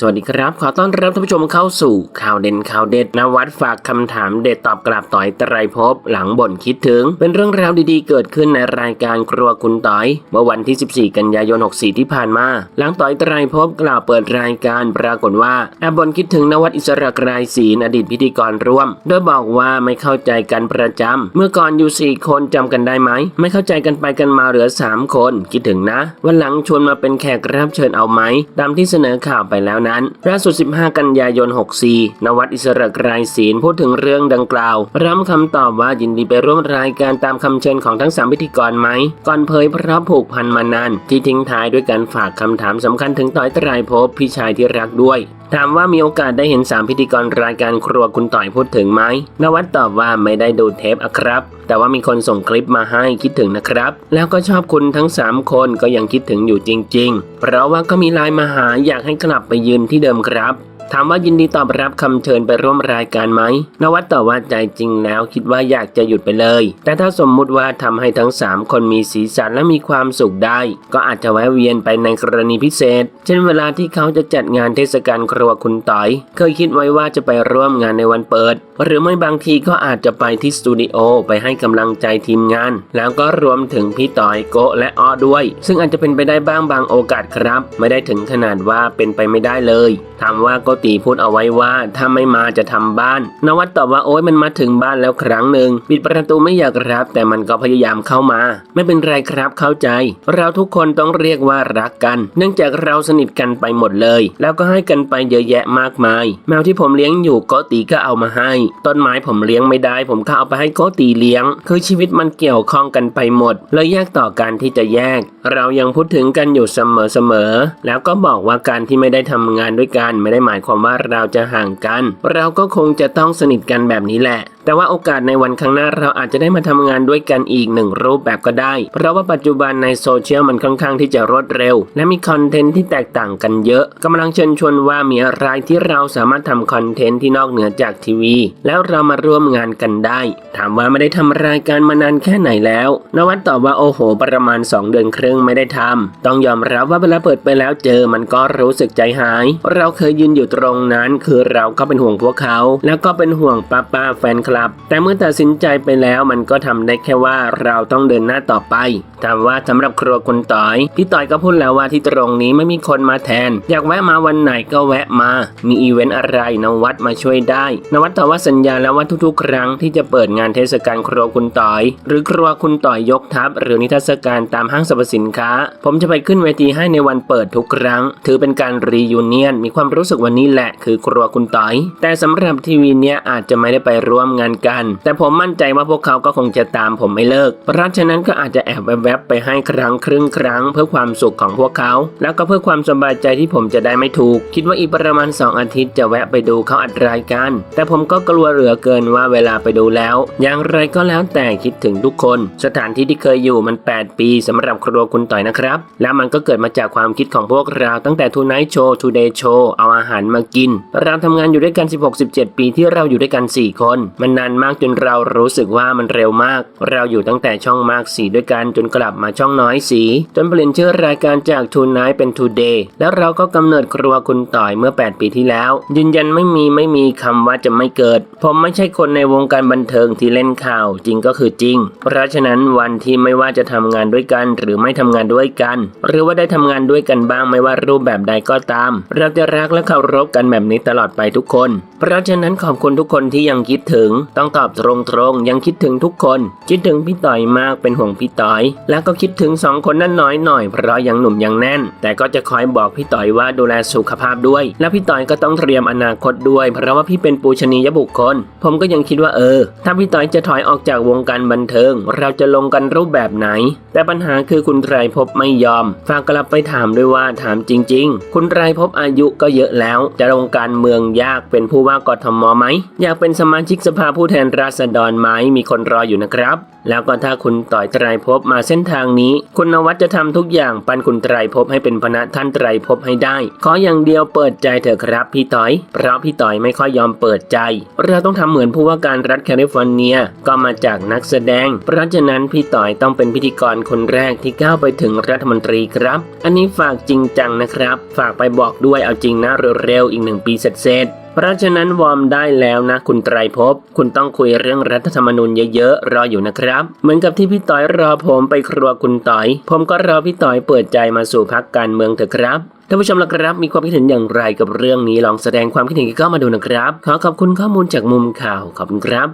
สวัสดีครับ ขอต้อนรับท่านผู้ชมเข้าสู่ข่าวเด่นข่าวเด็ดนวัดฝากคำถามเด็ดตอบกลับต่อยไตรภพหลังบ่นคิดถึง เป็นเรื่องราวดีๆ เกิดขึ้นในรายการครัวคุณต่อย เมื่อวันที่ 14 กันยายน 64 ที่ผ่านมา หลังต่อยไตรภพกล่าวเปิดรายการปรากฏว่าแอบบ่นคิดถึงนวัดอิสระกรายศรีอดีตพิธีกรร่วม โดยบอกว่าไม่เข้าใจกันประจำเมื่อก่อนอยู่ 4 คนจำกันได้ไหมไม่เข้าใจกันไปกันมาเหลือ 3 คน คิดถึงนะ วันหลังชวนมาเป็นแขกรับเชิญเอาไหมตามที่เสนอข่าวไปแล้วนั้นล่าสุด 15 กันยายน 64 นวัดอิสระกรายศีลพูดถึงเรื่องดังกล่าวร้ำคำตอบว่ายินดีไปร่วมรายการตามคำเชิญของทั้ง3พิธีกรไหม ก่อนเผยเพราะผูกพันมานาน ที่ทิ้งท้ายด้วยการฝากคำถามสำคัญถึงต่อยตรภพพี่ชายที่รักด้วยถามว่ามีโอกาสได้เห็น 3 พิธีกรรายการครัวคุณต่อยพูดถึงไหม นวัดตอบว่าไม่ได้ดูเทปอะครับ แต่ว่ามีคนส่งคลิปมาให้คิดถึงนะครับ แล้วก็ชอบคุณทั้ง 3 คนก็ยังคิดถึงอยู่จริง ๆเพราะว่าก็มีไลน์มาหาอยากให้กลับไปยืนที่เดิมครับ ถามว่ายินดีตอบรับคำเชิญไปร่วมรายการไหมนวัดตอบว่าใจจริงแล้วคิดว่าอยากจะหยุดไปเลย แต่ถ้าสมมุติว่าทำให้ทั้ง 3 คนมีสีสันและมีความสุขได้ ก็อาจจะแวะเวียนไปในกรณีพิเศษ เช่นเวลาที่เขาจะจัดงานเทศกาลครัวคุณต่อย เคยคิดไว้ว่าจะไปร่วมงานในวันเปิด หรือไม่บางทีก็อาจจะไปที่สตูดิโอไปให้กำลังใจทีมงาน แล้วก็รวมถึงพี่ต่อยโกและอ้อด้วย ซึ่งอาจจะเป็นไปได้บ้างบางโอกาสครับ ไม่ได้ถึงขนาดว่าเป็นไปไม่ได้เลยถามว่าโกตีพูดเอาไว้ว่าถ้าไม่มาจะทำบ้าน นวัดตอบว่าโอ๊ยมันมาถึงบ้านแล้วครั้งหนึ่งปิดประตูไม่อยากรับ แต่มันก็พยายามเข้ามา ไม่เป็นไรครับเข้าใจ เราทุกคนต้องเรียกว่ารักกัน เนื่องจากเราสนิทกันไปหมดเลย แล้วก็ให้กันไปเยอะแยะมากมาย แมวที่ผมเลี้ยงอยู่โกตีก็เอามาให้ ต้นไม้ผมเลี้ยงไม่ได้ ผมก็เอาไปให้โกตีเลี้ยง คือชีวิตมันเกี่ยวข้องกันไปหมดเลยยากต่อการที่จะแยก เรายังพูดถึงกันอยู่เสมอๆแล้วก็บอกว่าการที่ไม่ได้ทำงานด้วยกันไม่ได้หมายความว่าเราจะห่างกัน เราก็คงจะต้องสนิทกันแบบนี้แหละ แต่ว่าโอกาสในวันข้างหน้าเราอาจจะได้มาทำงานด้วยกันอีกหนึ่งรูปแบบก็ได้ เพราะว่าปัจจุบันในโซเชียลมันค่อนข้างที่จะรวดเร็ว และมีคอนเทนต์ที่แตกต่างกันเยอะกำลังเชิญชวนว่ามีอะไรที่เราสามารถทำคอนเทนต์ที่นอกเหนือจากทีวี แล้วเรามาร่วมงานกันได้ ถามว่าไม่ได้ทำรายการมานานแค่ไหนแล้ว นวัดตอบว่าโอ้โห ประมาณ 2 เดือนครึ่งไม่ได้ทำต้องยอมรับว่าเวลาเปิดไปแล้วเจอมันก็รู้สึกใจหาย เราเคยยืนอยู่ตรงนั้น คือเราก็เป็นห่วงพวกเขา แล้วก็เป็นห่วงป้าป้าๆแฟนคลับแต่เมื่อตัดสินใจไปแล้วมันก็ทำได้แค่ว่าเราต้องเดินหน้าต่อไปถามว่าสำหรับครัวคุณต่อย พี่ต่อยก็พูดแล้วว่าที่ตรงนี้ไม่มีคนมาแทน อยากแวะมาวันไหนก็แวะมา มีอีเวนต์อะไรนวัดมาช่วยได้ นวัดตอบว่าสัญญาแล้วว่าทุกๆ ครั้งที่จะเปิดงานเทศกาลครัวคุณต่อย หรือครัวคุณต่อยยกทัพหรือนิทรรศการตามห้างสรรพสินค้า ผมจะไปขึ้นเวทีให้ในวันเปิดทุกครั้ง ถือเป็นการรียูเนียนมีความรู้สึกวันนี้แหละ คือครัวคุณต่อย แต่สำหรับทีวีเนี้ยอาจจะไม่ได้ไปร่วมงานกัน แต่ผมมั่นใจว่าพวกเขาก็คงจะตามผมไม่เลิก เพราะฉะนั้นก็อาจจะแอบแวบๆไปให้ครั้งครึ่งครั้ง เพื่อความสุขของพวกเขา แล้วก็เพื่อความสบายใจที่ผมจะได้ไม่ถูก คิดว่าอีกประมาณ 2 อาทิตย์จะแวะไปดูเขาอัดรายการ แต่ผมก็กลัวเหลือเกินว่าเวลาไปดูแล้ว อย่างไรก็แล้วแต่คิดถึงทุกคน สถานที่ที่เคยอยู่มัน 8 ปีสำหรับครัวคุณต่อยนะครับ แล้วมันก็เกิดมาจากความคิดของพวกเราตั้งแต่ทูไนท์โชว์ทูเดย์โชว์เอาอาหารมากิน เราทำงานอยู่ด้วยกัน 16-17 ปีที่เราอยู่ด้วยกัน 4 คนมันนานมากจนเรารู้สึกว่ามันเร็วมาก เราอยู่ตั้งแต่ช่องมากสีด้วยกันจนกลับมาช่องน้อยสี จนเปลี่ยนชื่อรายการจากทูนไนท์เป็นทูเดย์แล้วเราก็กำเนิดครัวคุณต่อยเมื่อ 8 ปีที่แล้ว ยืนยันไม่มีไม่มีคำว่าจะไม่เกิด ผมไม่ใช่คนในวงการบันเทิงที่เล่นข่าวจริงก็คือจริง เพราะฉะนั้นวันที่ไม่ว่าจะทำงานด้วยกัน หรือไม่ทำงานด้วยกัน หรือว่าได้ทำงานด้วยกันบ้างไม่ว่ารูปแบบใดก็ตาม เราจะรักและเคารพกันแบบนี้ตลอดไปทุกคน เพราะฉะนั้นขอบคุณทุกคนที่ยังคิดถึงต้องตอบตรงๆ ยังคิดถึงทุกคน คิดถึงพี่ต่อยมากเป็นห่วงพี่ต่อย แล้วก็คิดถึงสองคนนั่นน้อยหน่อยเพราะยังหนุ่มยังแน่น แต่ก็จะคอยบอกพี่ต่อยว่าดูแลสุขภาพด้วย และพี่ต่อยก็ต้องเตรียมอนาคตด้วย เพราะว่าพี่เป็นปูชนียบุคคล ผมก็ยังคิดว่าเออ ถ้าพี่ต่อยจะถอยออกจากวงการบันเทิง เราจะลงกันรูปแบบไหน แต่ปัญหาคือคุณไตรภพไม่ยอม ฝากกลับไปถามด้วยว่าถามจริง ๆ คุณไตรภพอายุก็เยอะแล้ว จะลงการเมืองยากเป็นผู้ว่ากทมไหมอยากเป็นสมาชิกสภาาผู้แทนราษฎรไหมมีคนรออยู่นะครับ แล้วก็ถ้าคุณต่อยไตรภพมาเส้นทางนี้ คุณนวัดจะทำทุกอย่างปันคุณไตรภพให้เป็นพนะท่านไตรภพให้ได้ ขออย่างเดียวเปิดใจเถอะครับพี่ต่อย เพราะพี่ต่อยไม่ค่อยยอมเปิดใจ เราต้องทำเหมือนผู้ว่าการรัฐแคลิฟอร์เนียก็มาจากนักแสดง เพราะฉะนั้นพี่ต่อยต้องเป็นพิธีกรคนแรกที่ก้าวไปถึงรัฐมนตรีครับ อันนี้ฝากจริงจังนะครับ ฝากไปบอกด้วยเอาจริงนะเร็วๆอีกหนึ่งปีเสร็จ เพราะฉะนั้นวอร์มได้แล้วนะคุณไตรภพคุณต้องคุยเรื่องรัฐธรรมนูญเยอะๆ รออยู่นะครับ เหมือนกับที่พี่ต่อยรอผมไปครัวคุณต่อย ผมก็รอพี่ต่อยเปิดใจมาสู่พักการเมืองเถอะครับท่านผู้ชมละครับ มีความคิดเห็นอย่างไรกับเรื่องนี้ลองแสดงความคิดเห็นกันเข้ามาดูนะครับ ขอขอบคุณข้อมูลจากมุมข่าวขอบคุณครับ